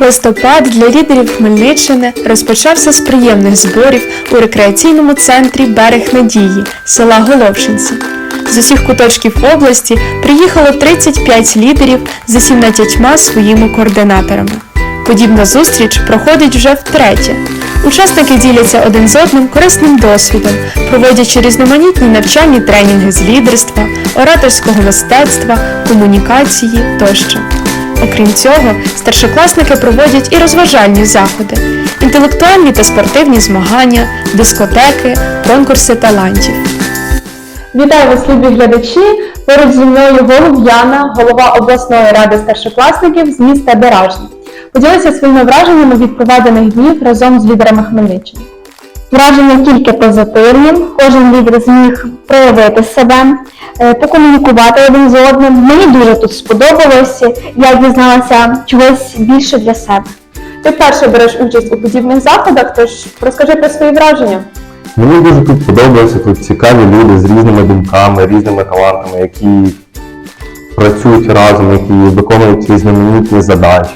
Листопад для лідерів Хмельниччини розпочався з приємних зборів у рекреаційному центрі Берег Надії села Головчинці. З усіх куточків області приїхало 35 лідерів з 17 своїми координаторами. Подібна зустріч проходить вже втретє. Учасники діляться один з одним корисним досвідом, проводячи різноманітні навчальні тренінги з лідерства, ораторського мистецтва, комунікації тощо. Окрім цього, старшокласники проводять і розважальні заходи, інтелектуальні та спортивні змагання, дискотеки, конкурси талантів. Вітаю вас, любі глядачі! Поруч зі мною Голуб голова обласної ради старшокласників з міста Деражні. Поділися своїми враженнями від проведених днів разом з лідерами Хмельниччини. Враження тільки позитивні. Кожен лідер зміг проявити себе, е, покомунікувати один з одним. Мені дуже тут сподобалось. Я дізналася чогось більше для себе. Ти вперше береш участь у подібних заходах, тож розкажи про свої враження. Мені дуже тут подобається, тут цікаві люди з різними думками, різними талантами, які працюють разом, які виконують різноманітні задачі.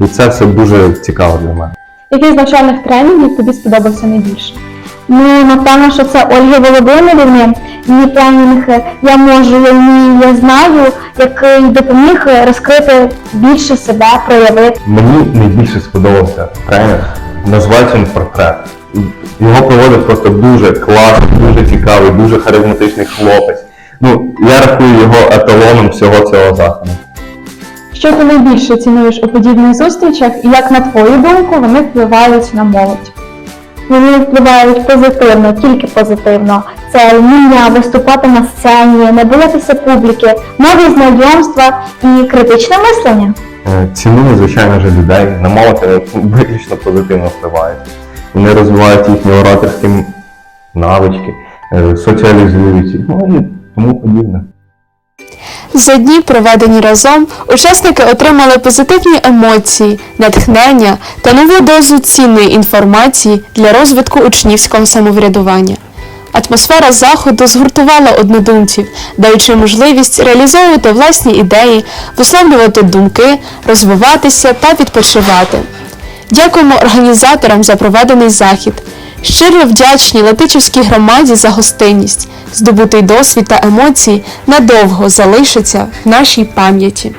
І це все дуже цікаво для мене. Який з навчальних тренінгів тобі сподобався найбільше? Ну, напевно, що це Ольги Володимирівни. Її тренінг я можу, я вмію, я знаю, який допоміг розкрити більше себе, проявити. Мені найбільше сподобався тренер, називається він портрет. Його проводить просто дуже класний, дуже цікавий, дуже харизматичний хлопець. Ну, я рахую його еталоном всього цього заходу. Що ти найбільше цінуєш у подібних зустрічах і як на твою думку вони впливають на молодь? Вони впливають позитивно, тільки позитивно. Це вміння виступати на сцені, не боятися публіки, нові знайомства і критичне мислення. Е, Ціную, звичайно ж, людей, на молодь вони виключно позитивно впливають. Вони розвивають їхні ораторські навички, е, соціалізують їх, ну і тому подібне. За дні, проведені разом, учасники отримали позитивні емоції, натхнення та нову дозу цінної інформації для розвитку учнівського самоврядування. Атмосфера заходу згуртувала однодумців, даючи можливість реалізовувати власні ідеї, висловлювати думки, розвиватися та відпочивати. Дякуємо організаторам за проведений захід. Щиро вдячні Латичівській громаді за гостинність. Здобутий досвід та емоції надовго залишаться в нашій пам'яті.